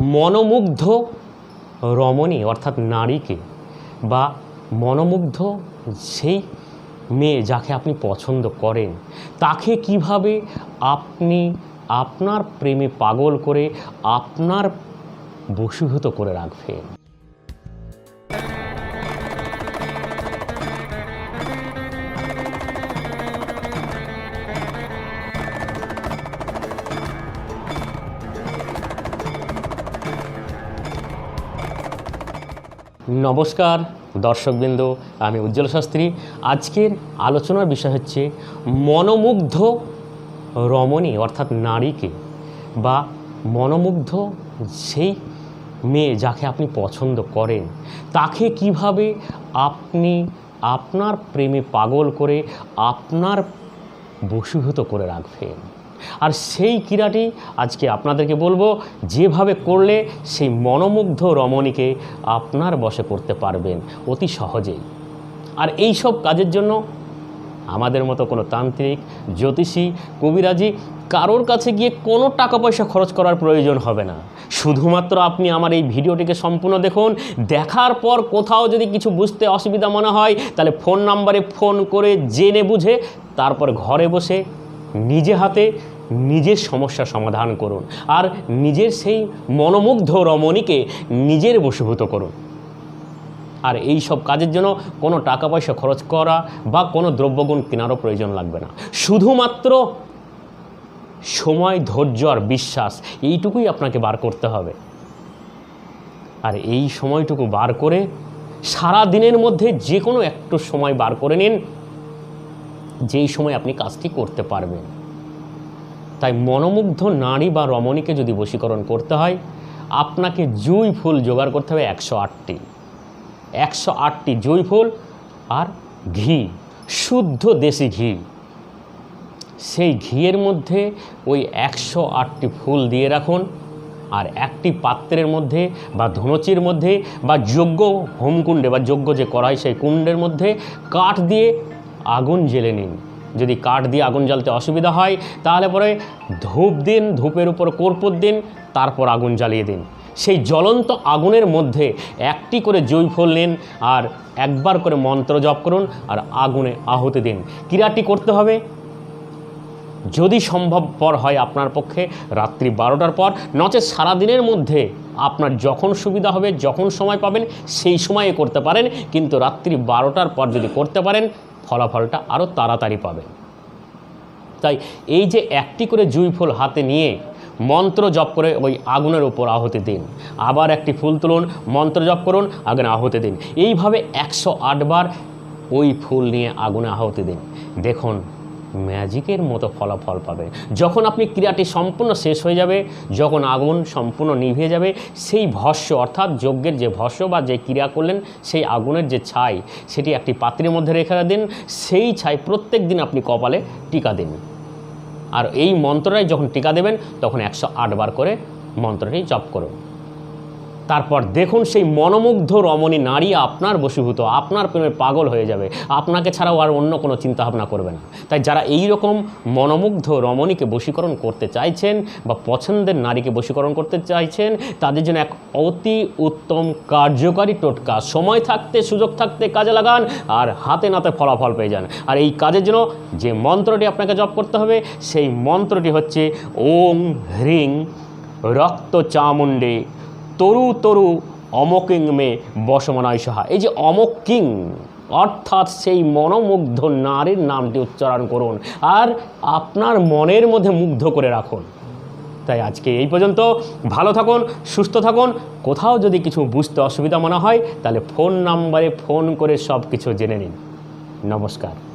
মনোমুগ্ধ রমণী, অর্থাৎ নারীকে, বা মনোমুগ্ধ সেই মেয়ে যাকে আপনি পছন্দ করেন, তাকে কীভাবে আপনি আপনার প্রেমে পাগল করে আপনার বশীভূত করে রাখবেন? নমস্কার, দর্শকবৃন্দ, আমি উজ্জ্বল শাস্ত্রী। আজকের আলোচনার বিষয় হচ্ছে মনোমুগ্ধ রমণী, অর্থাৎ নারীকে, বা মনোমুগ্ধ সেই মেয়ে যাকে আপনি পছন্দ করেন, তাকে কীভাবে আপনি আপনার প্রেমে পাগল করে আপনার বশীভূত করে রাখবেন? আর সেই ক্রীড়াটি আজকে আপনাদেরকে বলব, যেভাবে করলে সেই মনোমুগ্ধ রমণীকে আপনার বশে করতে পারবেন অতি সহজেই। আর এই সব কাজের জন্য আমাদের মতো কোনো তান্ত্রিক, জ্যোতিষী, কবিরাজি কারোর কাছে গিয়ে কোনো টাকা পয়সা খরচ করার প্রয়োজন হবে না। শুধুমাত্র আপনি আমার এই ভিডিওটিকে সম্পূর্ণ দেখুন, দেখার পর কোথাও যদি কিছু বুঝতে অসুবিধা মনে হয়, তাহলে ফোন নাম্বারে ফোন করে জেনে বুঝে, তারপর ঘরে বসে নিজে হাতে নিজের সমস্যা সমাধান করুন আর নিজের সেই মনোমুগ্ধ রমণীকে নিজের বশীভূত করুন। আর এই সব কাজের জন্য কোনো টাকা পয়সা খরচ করা বা কোনো দ্রব্যগুণ কেনারও প্রয়োজন লাগবে না। শুধুমাত্র সময়, ধৈর্য আর বিশ্বাস, এইটুকুই আপনাকে বার করতে হবে। আর এই সময়টুকু বার করে সারা দিনের মধ্যে যে কোনো একটু সময় বার করে নিন। যেই সময় আপনি কাজটি করতে পারবেন। তাই মনোমুগ্ধ নারী বা রমণীকে যদি বশীকরণ করতে হয়, আপনাকে জুই ফুল জোগাড় করতে হবে একশো আটটি। একশো আটটি জুই ফুল আর ঘি, শুদ্ধ দেশি ঘি। সেই ঘিয়ের মধ্যে ওই একশো আটটি ফুল দিয়ে রাখুন আর একটি পাত্রের মধ্যে বা ধুনুচির মধ্যে বা যজ্ঞ হোমকুণ্ডে বা যজ্ঞ যে করা হয় সেই কুণ্ডের মধ্যে কাঠ দিয়ে আগুন জেলে নিন। যদি কাঠ দিয়ে আগুন জ্বালতে অসুবিধা হয়, তাহলে পরে ধূপ দিন, ধূপের উপর কর্পূর দিন, তারপর আগুন জ্বালিয়ে দিন। সেই জ্বলন্ত আগুনের মধ্যে একটি করে জৈফল নিন আর একবার করে মন্ত্র জপ করুন আর আগুনে আহুতি দিন। ক্রিয়াটি করতে হবে। যদি সম্ভবপর হয় আপনার পক্ষে, রাত্রি বারোটার পর, নচেত সারাদিনের মধ্যে আপনার যখন সুবিধা হবে, যখন সময় পাবেন, সেই সময়ে করতে পারেন। কিন্তু রাত্রি বারোটার পর যদি করতে পারেন ফলাফলটা আরও তাড়াতাড়ি পাবে। তাই এই যে একটি করে জুঁই ফুল হাতে নিয়ে মন্ত্র জপ করে ওই আগুনের ওপর আহতে দিন। আবার একটি ফুল তুলুন, মন্ত্র জপ করুন, আগুনে আহতে দিন। এইভাবে একশো আটবার ওই ফুল নিয়ে আগুনে আহতে দিন। দেখুন ম্যাজিকের মতো ফলাফল পাবে। যখন আপনি ক্রিয়াটি সম্পূর্ণ শেষ হয়ে যাবে, যখন আগুন সম্পূর্ণ নিভে যাবে, সেই ভস্য অর্থাৎ যজ্ঞের যে ভস্য বা যে ক্রিয়া করলেন, সেই আগুনের যে ছাই, সেটি একটি পাত্রের মধ্যে রেখে দিন। সেই ছাই প্রত্যেক দিন আপনি কপালে টিকা দিন। আর এই মন্ত্রটাই যখন টিকা দেবেন, তখন একশো আটবার করে মন্ত্রটি জপ করুন। তারপর দেখুন সেই মনোমুগ্ধ রমণী নারী আপনার বশীভূত, আপনার প্রেমে পাগল হয়ে যাবে। আপনাকে ছাড়াও আর অন্য কোনো চিন্তাভাবনা করবে না। তাই যারা এই রকম মনোমুগ্ধ রমণীকে বশীকরণ করতে চাইছেন বা পছন্দের নারীকে বশীকরণ করতে চাইছেন, তাদের জন্য এক অতি উত্তম কার্যকারী টোটকা। সময় থাকতে, সুযোগ থাকতে কাজে লাগান আর হাতে নাতে ফলাফল পেয়ে যান। আর এই কাজের জন্য যে মন্ত্রটি আপনাকে জপ করতে হবে, সেই মন্ত্রটি হচ্ছে ওং হ্রিং রক্ত চামুণ্ডে তরু তরু অমকিং মে বসমনায় সহা। এই যে অমকিং, অর্থাৎ সেই মনোমুগ্ধ নারীর নামটি উচ্চারণ করুন আর আপনার মনের মধ্যে মুগ্ধ করে রাখুন। তাই আজকে এই পর্যন্ত, ভালো থাকুন, সুস্থ থাকুন, কোথাও যদি কিছু বুঝতে অসুবিধা মনে হয়, তাহলে ফোন নাম্বারে ফোন করে সব কিছু জেনে নিন। নমস্কার।